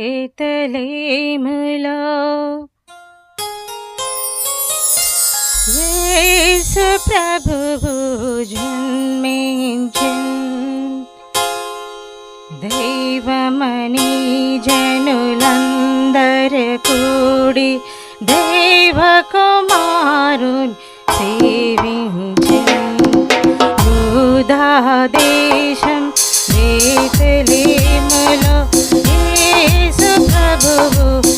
एतले मला येस प्रभु ीतली मे सुप्रभुजन् जम जनुलरपुरी सेविञ्चन् कुमारुश शीतली मला trouble.